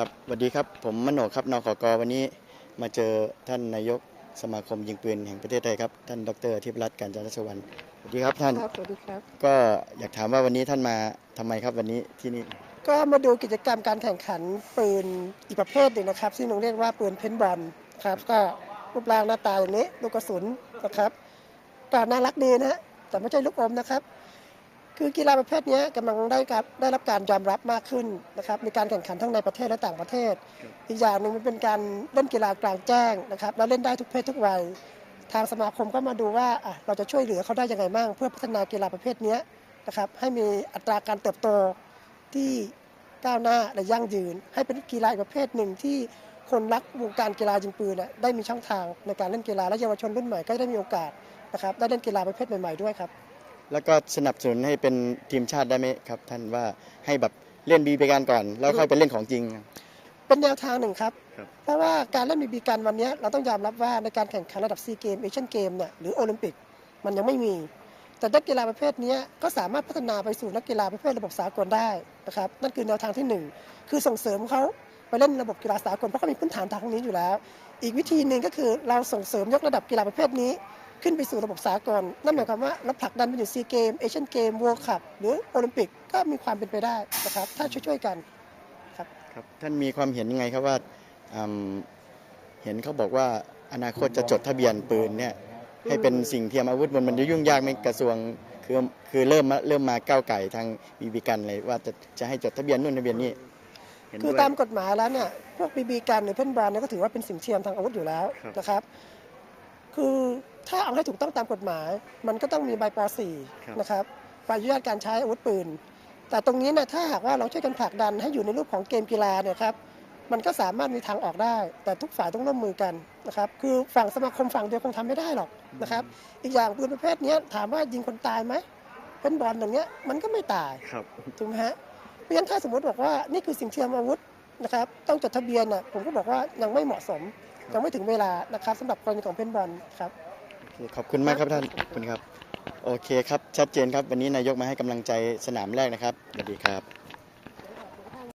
ครับสวัสดีครับ ผมมโนครับนขกวันนี้มาเจอท่านนายกสมาคมยิงปืนแห่งประเทศไทยครับท่านดรทิพย์รัตน์การจารสวรรณสวัสดีครับท่านครับสวัสดีครับ ก็อยากถามว่าวันนี้ท่านมาทำไมครับวันนี้ที่นี่ ก็มาดูกิจกรรมการแข่งขันปืนอีกประเภทหนึ่งนะครับซึ่งเราเรียกว่าปืนเพนบอลครับ ก็รูปร่างหน้าตาอย่างนี้ลูกกระสุนนะครับก็น่ารักดีนะฮะแต่ไม่ใช่ลูกอมนะครับ คือกีฬาประเภทนี้กำลังได้รับได้รับการยอมรับมากขึ้นนะครับมีการแข่งขันทั้งในประเทศและต่างประเทศ อีกอย่างหนึ่งมันเป็นการเล่นกีฬากลางแจ้งนะครับแล้วเล่นได้ทุกเพศทุกวัยทางสมาคมก็มาดูว่าเราจะช่วยเหลือเขาได้ยังไงบ้างเพื่อพัฒนากีฬาประเภทนี้นะครับให้มีอัตราการเติบโตที่ก้าวหน้าและยั่งยืน ให้เป็นกีฬาอีกประเภทหนึ่งที่คนรักวงการกีฬายิงปืนได้มีช่องทางในการเล่นกีฬาและเยาวชนรุ่นใหม่ก็ได้มีโอกาสนะครับได้เล่นกีฬาประเภทใหม่ๆด้วยครับ แล้วก็สนับสนุนให้เป็นทีมชาติได้ไหมครับ ท่านว่าให้แบบเล่นบีไปกันก่อน แล้วค่อยไปเล่นของจริง เป็นแนวทางหนึ่งครับ ครับ เพราะว่าการเล่นบีบีกันวันนี้เราต้องยอมรับว่าในการแข่งขันระดับซีเกมเอเชียนเกมเนี่ยหรือโอลิมปิกมันยังไม่มี แต่นักกีฬาประเภทนี้ก็สามารถพัฒนาไปสู่นักกีฬาประเภทระบบสากลได้นะครับนั่นคือแนวทางที่หนึ่งคือส่งเสริมเขาไปเล่นระบบกีฬาสากลเพราะเขามีพื้นฐานทางนี้อยู่แล้ว อีกวิธีหนึ่งก็คือเราส่งเสริมยกระดับกีฬาประเภทนี้ ขึ้นไปสู่ระบบสากลนั่นหมายความว่าเราผลักดันไปอยู่ซีเกมเอเชียนเกมเวิลด์คัพหรือโอลิมปิกก็มีความเป็นไปได้นะครับ ถ้าช่วยๆกันครับท่านมีความเห็นยังไงครับว่าอืมเห็นเขาบอกว่าอนาคตจะจดทะเบียนปืนเนี่ยให้เป็นสิ่งเทียมอาวุธมันมันจะยุ่งยากไหมกระทรวงคือคือเริ่มมาเริ่มมาก้าวไก่ทางบีบีกันเลยว่าจะจะให้จดทะเบียนนู่นทะเบียนนี่เห็นคือด้วยตามกฎหมายแล้วเนี่ยพวกบีบีกันหรือเพนบอลเนี่ยก็ถือว่าเป็นสิ่งเทียมทางอาวุธอยู่แล้วครับนะครับ คือ ถ้าเอาให้ถูกต้องตามกฎหมาย มันก็ต้องมีใบปครับ .4 นะครับใบอนุญาตการใช้อาวุธปืน แต่ตรงนี้นะถ้าหากว่าเราช่วยกันผลักดันให้อยู่ในรูปของเกมกีฬาเนี่ยครับมันก็สามารถมีทางออกได้ แต่ทุกฝ่ายต้องร่วมมือกันนะครับคือฝั่งสมาคมฝั่งเดียวคงทำไม่ได้หรอกนะครับอีกอย่างปืนประเภทเนี้ยถามว่ายิงคนตายไหมเป็นบอลอย่างเงี้ยมันก็ไม่ตายครับถูกไหมฮะเพราะฉะนั้นถ้าสมมติบอกว่านี่คือสิ่งเทียมอาวุธนะครับต้องจดทะเบียนน่ะผมก็บอกว่ายังไม่เหมาะสมยังไม่ถึงเวลานะครับสำหรับกรณีของเพนบอลครับโอเค ขอบคุณมากครับท่านขอบคุณครับ โอเคครับ ชัดเจนครับ วันนี้นายกมาให้กำลังใจสนามแรกนะครับสวัสดีครับ